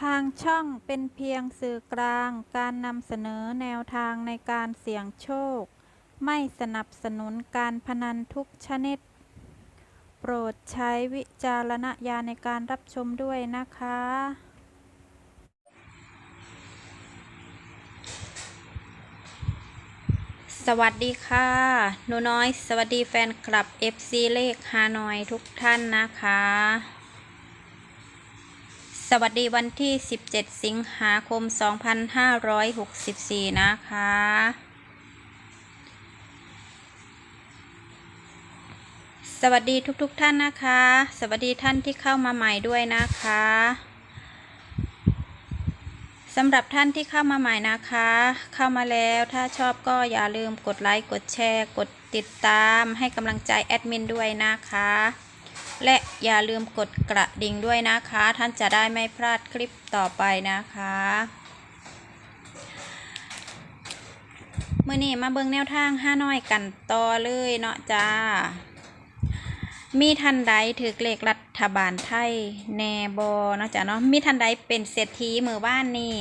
ทางช่องเป็นเพียงสื่อกลางการนำเสนอแนวทางในการเสี่ยงโชค ไม่สนับสนุนการพนันทุกชนิด โปรดใช้วิจารณญาณในการรับชมด้วยนะคะ สวัสดีค่ะหนูน้อย สวัสดีแฟนคลับ FC เลขฮานอยทุกท่านนะคะ วัสดีวันที่ 17 สิงหาคม 2564 นะคะ สวัสดีทุกๆทท่านนะคะ สวัสดีท่านที่เข้ามาใหม่ด้วยนะคะสำหรับท่านที่เข้ามาใหม่นะคะ เข้ามาแล้วถ้าชอบก็อย่าลืมกดไลค์ กดแชร์ กดติดตามให้กำลังใจแอดมินด้วยนะคะ และอย่าลืมกดกระดิ่งด้วยนะคะ ท่านจะได้ไม่พลาดคลิปต่อไปนะคะเมื่อนี้มาเบิ่งแนวทางห้าน้อยกันต่อเลยเนาะจ้า มีทันใดถือเลขรัฐบาลไทยแนบอเนาะจ๊ะเนาะ มีทันใดเป็นเศรษฐีมือว่านนี่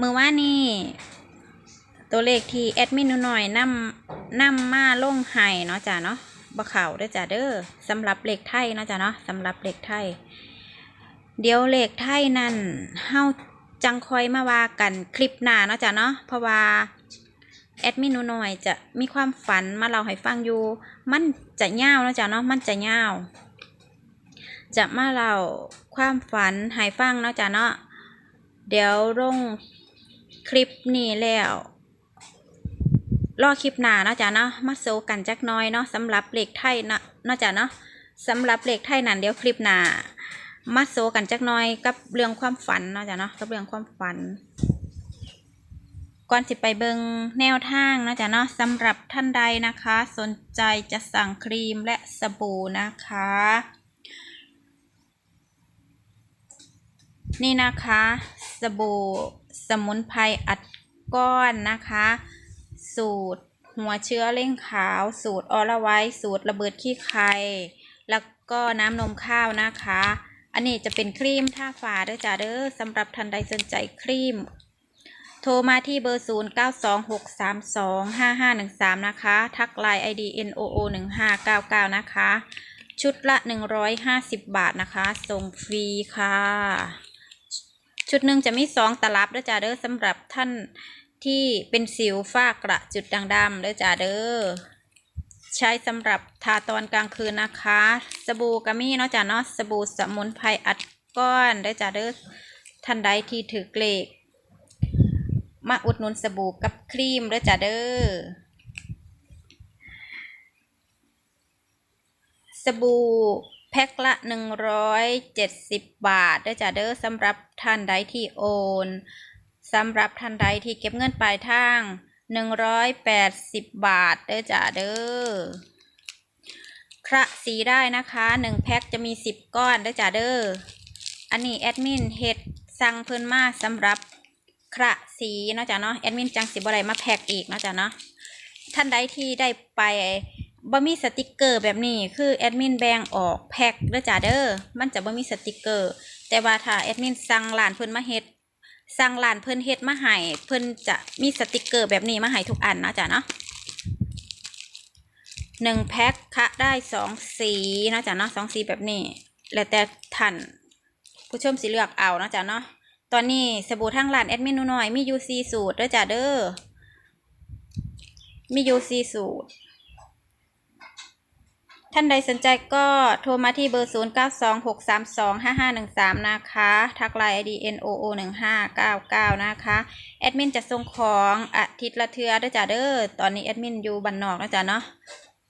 มือว่านนี่ ตัวเลขที่แอดมินหน่อยนำนำมาลงให้เนาะจ้ะเนาะ บ่เข่าเด้อจ้ะเด้อสำหรับเหลขไทยนะจ้ะเนาะสำหรับเหลขไทย เดี๋ยวเหลขไทยนั่นเฮาจังคอยมาว่ากันคลิปหน้าเนาะจ้ะเนาะเพราะว่าแอดมินหนูหน่อยจะมีความฝันมาเล่าให้ฟังอยู่ มันจะยาวนาะจ๊ะเนาะมันจะยาวจะมาเล่าความฝันให้ฟังเนาะจ๊ะเนาะเดี๋ยวลงคลิปนี้แล้ว รอคลิปหน้าเนาะจ๊ะเนาะมาโซกันจักน้อยเนาะสำหรับเหลขไทยนะเนาะจ๊ะเนาะสำหรับเหลขไทยนั่นเดี๋ยวคลิปหน้ามาโซกันจักน้อยกับเรื่องความฝันเนาะจ๊ะเนาะกับเรื่องความฝันก่อนสิไปเบิงแนวทางเนาะจ๊ะเนาะสำหรับท่านใดนะคะ สนใจจะสั่งครีมและสบู่นะคะ นี่นะคะ สบู่สมุนไพรอัดก้อนนะคะ สูตร หัวเชื้อเร่งขาว สูตรออละไว้ สูตรระเบิดขี้ไข่แล้วก็น้ำนมข้าวนะคะ อันนี้จะเป็นครีมท่าฝาเด้อจ้าเด้อสำหรับท่านใดสนใจครีม โทรมาที่เบอร์ 0 9 2 6 3 2 5 5 1 3 นะคะ ทักไลน์ ID NOO 1 5 9 9 นะคะ ชุดละ 150 บาทนะคะ ส่งฟรีค่ะ ชุดหนึ่งจะมี 2 ตลับเด้อจ้าเด้อสำหรับท่าน ที่เป็นสิวฝ้ากระจุดด่างดำเด้อจ้าเด้อใช้สำหรับทาตอนกลางคืนนะคะ สบู่กามี่เนาะจ้าเนาะสบู่สมุนไพรอัดก้อนเด้อจ้าเด้อท่านใดที่ถือเกลกมาอุดหนุนสบู่กับครีมเด้อจ้าเด้อสบู่แพ็คละ 170 บาทเด้อจ้าเด้อสำหรับท่านใดที่โอน สำหรับท่านใดที่เก็บเงินปลายทาง180บาทเด้อจ้าเด้อคระสีได้นะคะ1แพ็คจะมี10ก้อนเด้อจ้าเด้ออันนี้แอดมินเฮ็ดสั่งเพิ่นมาสำหรับคระสีเนาะจ้ะเนาะแอดมินจังสิบ่ได้มาแพ็กอีกเนาะจ้ะเนาะท่านใดที่ได้ไปบ่มีสติกเกอร์แบบนี้คือแอดมินแบ่งออกแพ็กเด้อจ้ะเด้อมันจะบ่มีสติกเกอร์ แต่ว่าถ้าแอดมินสั่งร้านเพิ่นมาเฮ็ด สั่งร้านเพิ่นเฮ็ดมาให้เพิ่นจะมีสติกเกอร์แบบนี้มาให้ทุกอันนะจ้ะเนาะหนึ่งแพ็คคะได้สองสีนะจ้ะเนาะสองสีแบบนี้ แล้วแต่ท่านผู้ชมสิเลือกเอานะจ้ะเนาะตอนนี้สบู่ทางร้านแอดมินนูหน่อยมียูซีสูตรด้อจ้าเด้อมียูซีสูตร ท่านใดสนใจก็โทรมาที่เบอร์ 0 9 2 6 3 2 5 5 1 3 นะคะ ทักไลน์ ID NOO 1 5 9 9 นะคะ แอดมินจะส่งของอาทิตย์ละเทือด้อจ้าเด้อ ตอนนี้แอดมินอยู่บ้านนอกนะจ้าเนาะ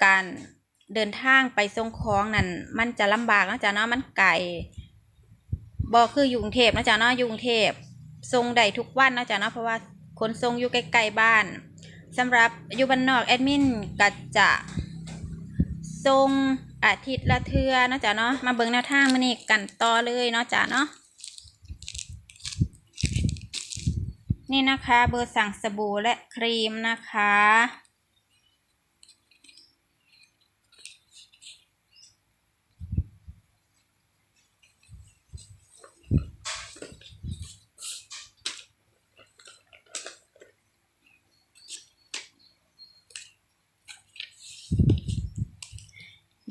การเดินทางไปส่งของนั่นมันจะลำบากนะจ้าเนาะ มันไกลบอกคืออยู่กรุงเทพนะจ๊ะเนาะ อยู่กรุงเทพส่งได้ทุกวันนะจ๊ะเนาะ เพราะว่าขนส่งอยู่ใกล้ๆบ้านสำหรับอยู่บ้านนอกแอดมินก็จะ ทรงอาทิตย์ละเทือนะจ๊ะเนาะมาเบิ่งแนวทางมันนี่กันต่อเลยเนาะจ๊ะเนาะนี่นะคะเบอร์สั่งสบู่และครีมนะคะ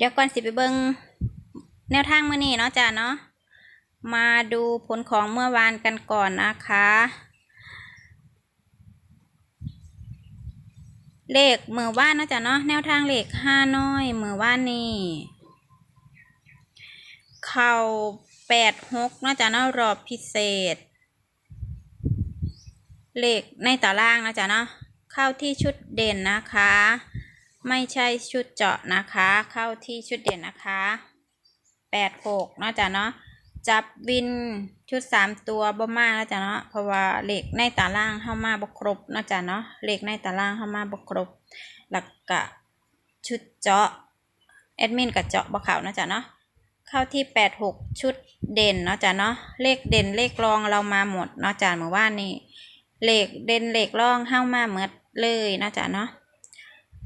เดี๋ยวก่อนสิไปเบิงแนวทางเมื่อนี้เนาะจ้ะเนาะมาดูผลของเมื่อวานกันก่อนนะคะ เลขมือว่านเนาะจ้ะเนาะแนวทางเลขห้าน้อยมือว่านนี่ เข่าแปดหกเนาะจ้ะเนาะรอบพิเศษ เลขในตารางนะจ๊ะเนาะเข้าที่ชุดเด่นนะคะ ไม่ใช่ชุดเจาะนะคะ เข้าที่ชุดเด่นนะคะแปดหกนาะจ๊ะเนาะจับวินชุดสามตัวบ่มาแล้วจ้ะเนาะเพราะว่าเหลขในตารางเข้ามาบ่ครบนาะจ๊ะเนาะเหลขในตารางเข้ามาบ่ครบ หลักกะชุดเจาะแอดมินกับเจาะบ่เขาเนาะจ๊ะเนาะเข้าที่แปดหกชุดเด่นนาะจ๊ะเนาะเลขเด่นเลขรองเรามาหมดนาะจ๊ะเมื่อวานนี้เหล็กเด่นเหล็กล่องเข้ามาเหมือดเลยนะจ๊ะเนาะ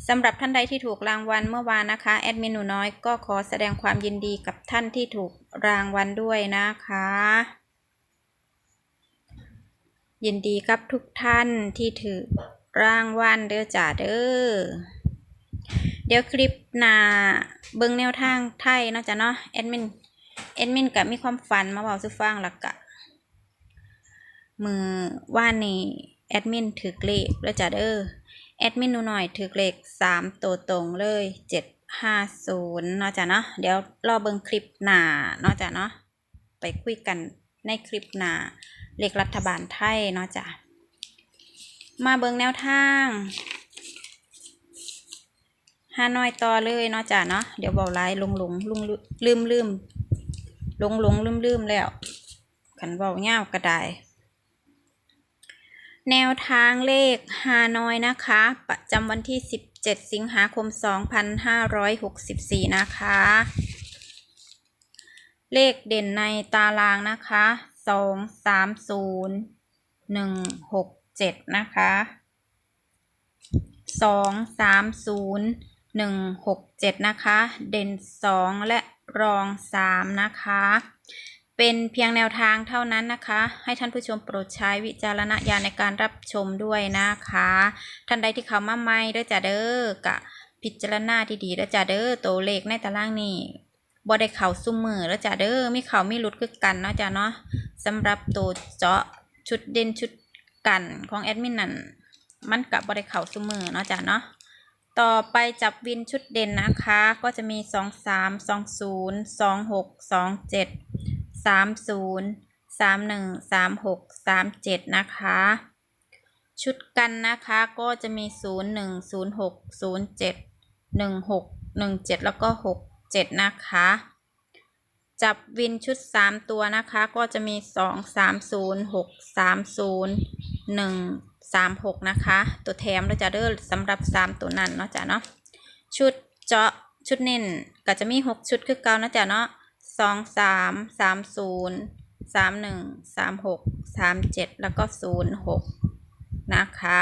สำหรับท่านใดที่ถูกรางวัลเมื่อวานนะคะแอดมินหนูน้อยก็ขอแสดงความยินดีกับท่านที่ถูกรางวัลด้วยนะคะ ยินดีกับทุกท่านที่ถือรางวัลเด้อจ้าเด้อเดี๋ยวคลิปหน้าเบิ่งแนวทางไทยเนาะจ้ะเนาะแอดมินแอดมินกับมีความฝันมาเบาสุฟังหลักกะมือว่านนี่แอดมินถือเลขแล้วจ้ะเด้อ แอดมินหนูหน่อยถือเลขสามตัวตรงเลยเจ็ดห้าศูนย์เนาะจ้ะเนาะเดี๋ยวรอเบิ่งคลิปหน้าเนาะจ้ะเนาะไปคุยกันในคลิปหน้าเลขรัฐบาลไทยเนาะจ้ะมาเบิ่งแนวทางฮานอยต่อเลยเนาะจ้ะเนาะเดี๋ยวเบาไลายลงหลงลุงลืมลืมลงหลงลืมลืมแล้วขันเบาเงากระได แนวทางเลขฮานอยนะคะ ประจำวันที่ 17 สิงหาคม 2564 นะคะ เลขเด่นในตารางนะคะ 2 3 0 1 6 7 นะคะ 2 3 0 1 6 7 นะคะ เด่น 2 และรอง 3 นะคะ เป็นเพียงแนวทางเท่านั้นนะคะ ให้ท่านผู้ชมโปรดใช้วิจารณญาณในการรับชมด้วยนะคะ ท่านใดที่เขามาใหม่ด้จ้าเด้อกะพิจารณาที่ดีเด้อจ้าเด้อตัวเลขในตารางนี่บ่ได้เข่าซุ่มมือเด้อจ้าเด้อมีเข่ามีหลุดคือกันเนาะจ้าเนาะสำหรับตัวเจาะชุดเด่นชุดกันของแอดมินนั่นมันกับบ่ได้เข่าซุ่มมือเนาะจ้าเนาะ ต่อไปจับวินชุดเด่นนะคะ ก็จะมี 2 3 2 0 2 6 2 7 3 0 3 1 3 6 3 7นะคะ ชุดกันนะคะก็จะมี0 1 0 6 0 7 1 6 1 7แล้วก็6 7นะคะ จับวินชุด3ตัวนะคะก็จะมี2 3 0 6 3 0 1 3 6นะคะ ตัวแถมเราจะเด้อสำหรับ3ตัวนั้นเนาะจ้ะเนาะชุดเจาะชุดเน้นก็จะมี6ชุดคือเก่านะจ๊ะเนาะ จ้ะเนย์สาะ2 3 3 0 3 1 3 6 3 7แล้วก็0 6นย์หกนะคะ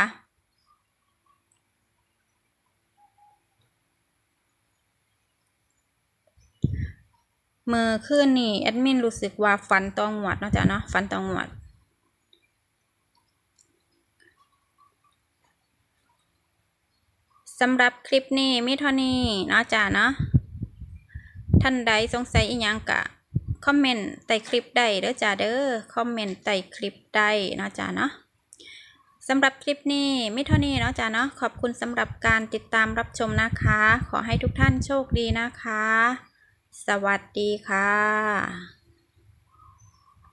มื่อคืนนี่แอดมินรู้สึกว่าฟันตองหวดเนาะจ้ะเนาะฟันตองหวดสำหรับคลิปนี้มีเท่านี้เนาะจ้ะเนาะ ท่านใดสงสัยอีหยังกะคอมเมนต์ใต้คลิปได้เด้อจ้าเด้อคอมเมนต์ใต้คลิปได้นะจ้าเนาะสำหรับคลิปนี้ไม่เท่านี้เนาะจ้าเนาะขอบคุณสำหรับการติดตามรับชมนะคะ ขอให้ทุกท่านโชคดีนะคะ สวัสดีค่ะ